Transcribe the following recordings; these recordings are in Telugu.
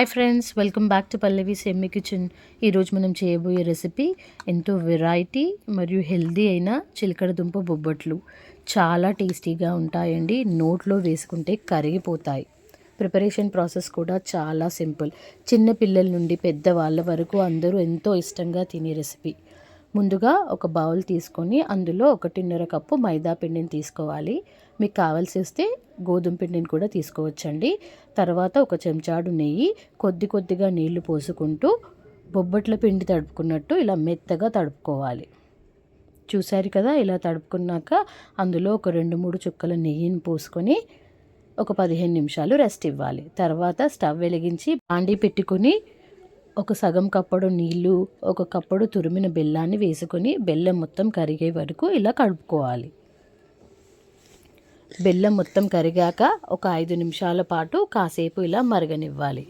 Hi friends welcome back to Pallavi సెమ్మి kitchen ఈరోజు మనం చేయబోయే రెసిపీ ఎంతో వెరైటీ మరియు హెల్దీ అయిన చిలకడ దుంప బొబ్బట్లు. చాలా టేస్టీగా ఉంటాయండి. నోట్లో వేసుకుంటే కరిగిపోతాయి. ప్రిపరేషన్ ప్రాసెస్ కూడా చాలా సింపుల్ చిన్న పిల్లల నుండి పెద్దవాళ్ళ వరకు అందరూ ఎంతో ఇష్టంగా తినే రెసిపీ ముందుగా ఒక బౌల్ తీసుకొని అందులో ఒకటిన్నర కప్పు మైదా పిండిని తీసుకోవాలి. మీకు కావాల్సి వస్తే గోధుమ పిండిని కూడా తీసుకోవచ్చండి. తర్వాత ఒక చెంచాడు నెయ్యి కొద్ది కొద్దిగా నీళ్ళు పోసుకుంటూ బొబ్బట్ల పిండి తడుపుకున్నట్టు ఇలా మెత్తగా తడుపుకోవాలి. చూశారు కదా ఇలా తడుపుకున్నాక అందులో ఒక రెండు మూడు చుక్కల నెయ్యిని పోసుకొని ఒక పదిహేను నిమిషాలు రెస్ట్ ఇవ్వాలి. తర్వాత స్టవ్ వెలిగించి బాండీ పెట్టుకుని ఒక సగం కప్పడు నీళ్ళు ఒక కప్పడు తురిమిన బెల్లాన్ని వేసుకొని బెల్లం మొత్తం కరిగే వరకు ఇలా కడుపుకోవాలి బెల్లం మొత్తం కరిగాక ఒక ఐదు నిమిషాల పాటు కాసేపు ఇలా మరగనివ్వాలి.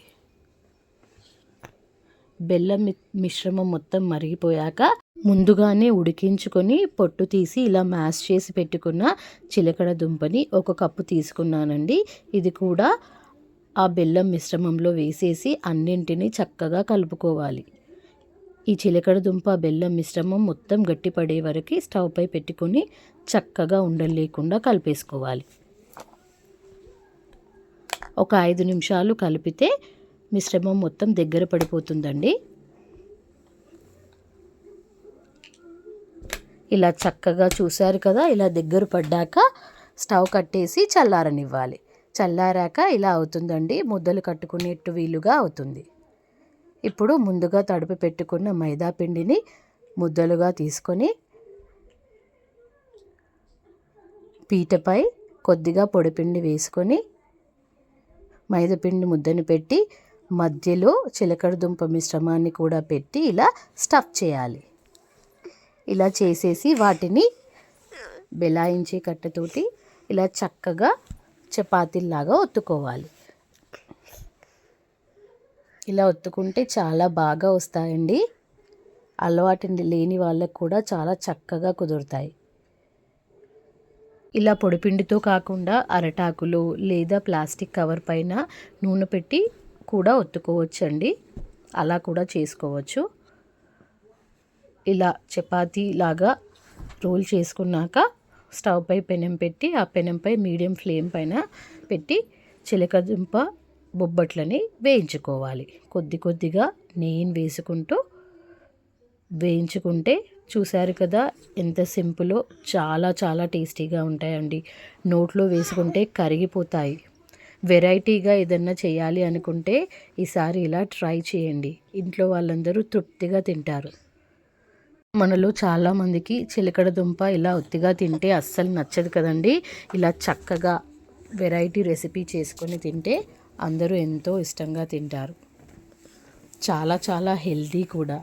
బెల్లం మిశ్రమం మొత్తం మరిగిపోయాక ముందుగానే ఉడికించుకొని పొట్టు తీసి ఇలా మ్యాష్ చేసి పెట్టుకున్న చిలకడ దుంపని ఒక కప్పు తీసుకున్నానండి. ఇది కూడా ఆ బెల్లం మిశ్రమంలో వేసేసి అన్నింటినీ చక్కగా కలుపుకోవాలి. ఈ చిలకడ దుంప బెల్లం మిశ్రమం మొత్తం గట్టిపడే వరకు స్టవ్ పై పెట్టుకొని చక్కగా ఉండలేకుండా కలిపేసుకోవాలి. ఒక ఐదు నిమిషాలు కలిపితే మిశ్రమం మొత్తం దగ్గర పడిపోతుందండి. ఇలా చక్కగా చూశారు కదా ఇలా దగ్గర పడ్డాక స్టవ్ కట్టేసి చల్లారనివ్వాలి. చల్లారాక ఇలా అవుతుందండి. ముద్దలు కట్టుకునేట్టు వీలుగా అవుతుంది. ఇప్పుడు ముందుగా తడిపి పెట్టుకున్న మైదా పిండిని ముద్దలుగా తీసుకొని పీటపై కొద్దిగా పొడిపిండి వేసుకొని మైదాపిండి ముద్దను పెట్టి మధ్యలో చిలకడ దుంప మిశ్రమాన్ని కూడా పెట్టి ఇలా స్టఫ్ చేయాలి. ఇలా చేసేసి వాటిని బెలాయించే కట్టతోటి ఇలా చక్కగా చపాతీలాగా ఒత్తుకోవాలి. ఇలా ఒత్తుకుంటే చాలా బాగా వస్తాయండి. అలవాటు లేని వాళ్ళకు కూడా చాలా చక్కగా కుదురుతాయి. ఇలా పొడిపిండితో కాకుండా అరటాకులు లేదా ప్లాస్టిక్ కవర్ పైన నూనె పెట్టి కూడా ఒత్తుకోవచ్చండి. అలా కూడా చేసుకోవచ్చు. ఇలా చపాతీ లాగా రోల్ చేసుకున్నాక స్టవ్ పై పెనం పెట్టి ఆ పెనంపై మీడియం ఫ్లేమ్ పైన పెట్టి చిలకదుంప బొబ్బట్లని వేయించుకోవాలి. కొద్ది కొద్దిగా నెయ్యిని వేసుకుంటూ వేయించుకుంటే చూశారు కదా ఎంత సింపులో చాలా చాలా టేస్టీగా ఉంటాయండి. నోట్లో వేసుకుంటే కరిగిపోతాయి. వెరైటీగా ఏదన్నా చేయాలి అనుకుంటే ఈసారి ఇలా ట్రై చేయండి. ఇంట్లో వాళ్ళందరూ తృప్తిగా తింటారు. మనలో చాలామందికి చిలకడ దుంప ఇలా ఒత్తిగా తింటే అస్సలు నచ్చదు కదండి. ఇలా చక్కగా వెరైటీ రెసిపీ చేసుకొని తింటే అందరూ ఎంతో ఇష్టంగా తింటారు. చాలా చాలా హెల్దీ కూడా.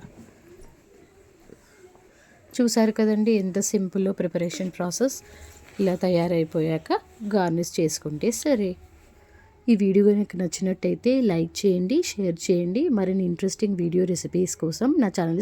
చూసారు కదండి ఎంత సింపుల్ ప్రిపరేషన్ ప్రాసెస్. ఇలా తయారైపోయాక గార్నిష్ చేసుకుంటే సరే. ఈ వీడియో కనుక నచ్చినట్టయితే లైక్ చేయండి షేర్ చేయండి. మరిన్ని ఇంట్రెస్టింగ్ వీడియో రెసిపీస్ కోసం నా ఛానల్